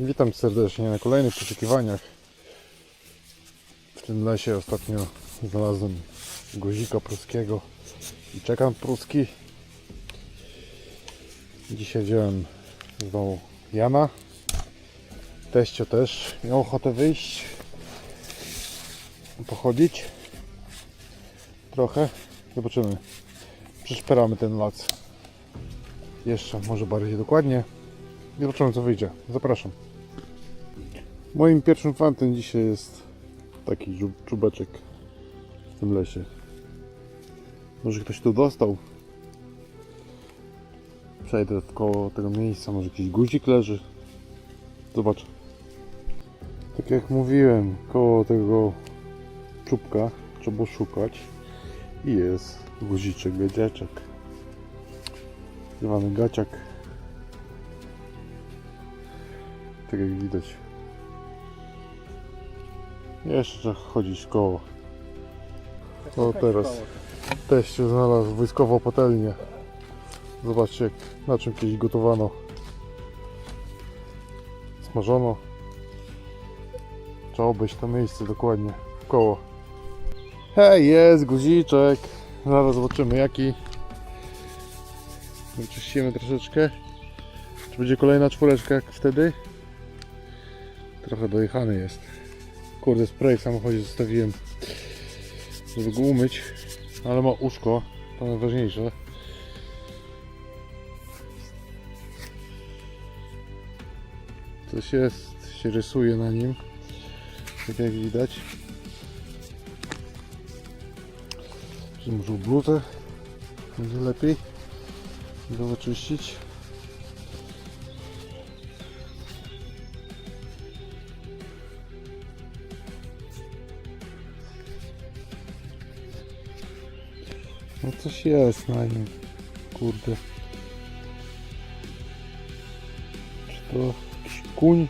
Witam serdecznie na kolejnych poszukiwaniach. W tym lesie ostatnio znalazłem guzika pruskiego i czekan pruski. Dzisiaj wziąłem znowu Jana. Teścio też miał ochotę wyjść, pochodzić trochę. Zobaczymy. Przeszperamy ten lac. Jeszcze może bardziej dokładnie. I zobaczymy co wyjdzie. Zapraszam. Moim pierwszym fantem dzisiaj jest taki czubeczek w tym lesie. Może ktoś tu dostał. Przejdę koło tego miejsca, może jakiś guzik leży. Zobacz. Tak jak mówiłem, koło tego czubka trzeba szukać. I jest guziczek, gadziaczek. Zwany gaciak. Tak jak widać. Jeszcze chodzić koło. O teraz teściu znalazł wojskową patelnię. Zobaczcie jak, na czym kiedyś gotowano. Smażono. Trzeba obejść to miejsce dokładnie w koło. Hej, jest guziczek. Zaraz zobaczymy jaki. Wyczyścimy troszeczkę. Czy będzie kolejna czwóreczka jak wtedy? Trochę dojechany jest. Kurde, spray w samochodzie zostawiłem, żeby go umyć, ale ma uszko, to najważniejsze. Coś jest, się rysuje na nim, tak jak widać. Może bluzę będzie lepiej go wyczyścić. No coś jest na nim. Kurde. Czy to jakiś kuń?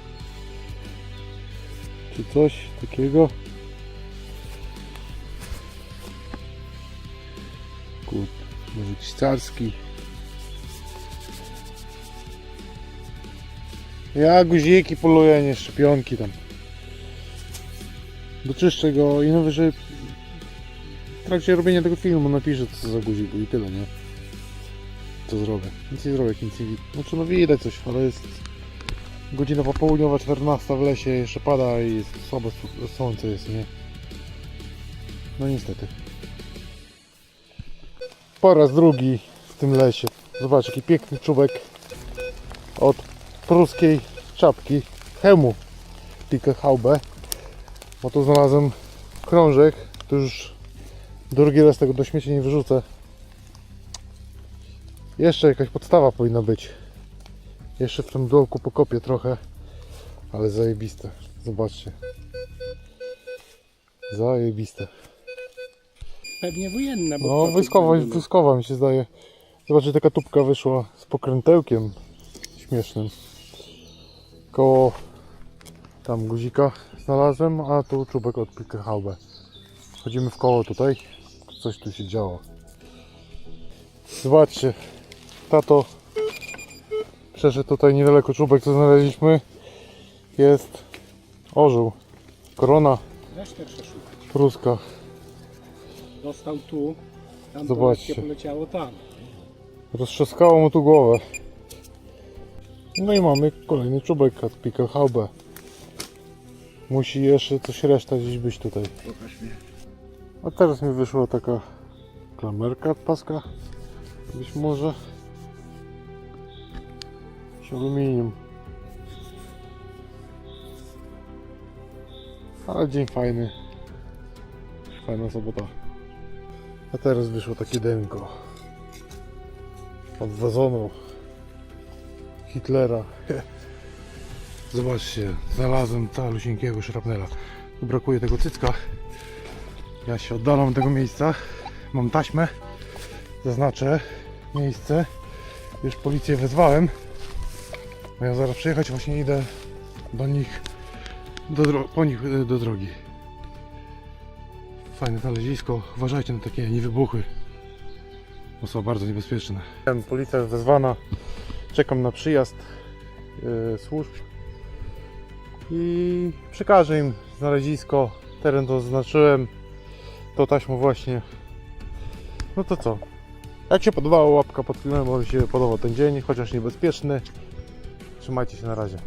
Czy coś takiego? Kurde, może jakiś carski. Ja guziki poluję, nie szczepionki tam. Doczyszczę go i najwyżej w trakcie robienia tego filmu napiszę co za guzik i tyle, nie? Co zrobię? Nic nie zrobię, nic nie widać. Znaczy no widać coś, ale jest godzina popołudniowa, 14 w lesie, jeszcze pada i jest słabe słońce jest, nie? No niestety. Po raz drugi w tym lesie. Zobacz, jaki piękny czubek od pruskiej czapki, hełmu Pikehaube. Bo tu znalazłem krążek, to już drugi raz tego do śmieci nie wyrzucę. Jeszcze jakaś podstawa powinna być. Jeszcze w tym dołku pokopię trochę, ale zajebiste. Zobaczcie. Zajebiste. Pewnie wojenna, bo No, wojskowa, wojskowa mi się zdaje. Zobaczcie, taka tubka wyszła z pokrętełkiem śmiesznym. Koło tam guzika znalazłem, a tu czubek od Pikehaube. Chodzimy w koło tutaj. Coś tu się działo. Zobaczcie, tato przeszedł tutaj niedaleko czubek, co znaleźliśmy. Jest orzeł, korona Resztę przeszukać. pruska. Dostał tu, tam Zobaczcie. poleciało tam. Roztrzaskało mu tu głowę. No i mamy kolejny czubek od Pikehaube. Musi jeszcze coś reszta gdzieś być tutaj. Pokaż mnie. A teraz mi wyszła taka klamerka od paska. Być może. Z aluminium. Ale dzień fajny. Fajna sobota. A teraz wyszło takie denko. Od wazonu Hitlera. Zobaczcie, znalazłem calusieńkiego szrapnela. Brakuje tego cycka. Ja się oddalam od tego miejsca. Mam taśmę. Zaznaczę miejsce. Już policję wezwałem. Mają zaraz przyjechać. Właśnie idę do nich, do po nich e, do drogi. Fajne znalezisko. Uważajcie na takie niewybuchy. Bo są bardzo niebezpieczne. Policja jest wezwana. Czekam na przyjazd e, służb. i przekażę im znalezisko. Teren to zaznaczyłem. To taśmą właśnie. No to co? Jak się podobało, łapka pod filmem, bo mi się podobał ten dzień, chociaż niebezpieczny. Trzymajcie się na razie.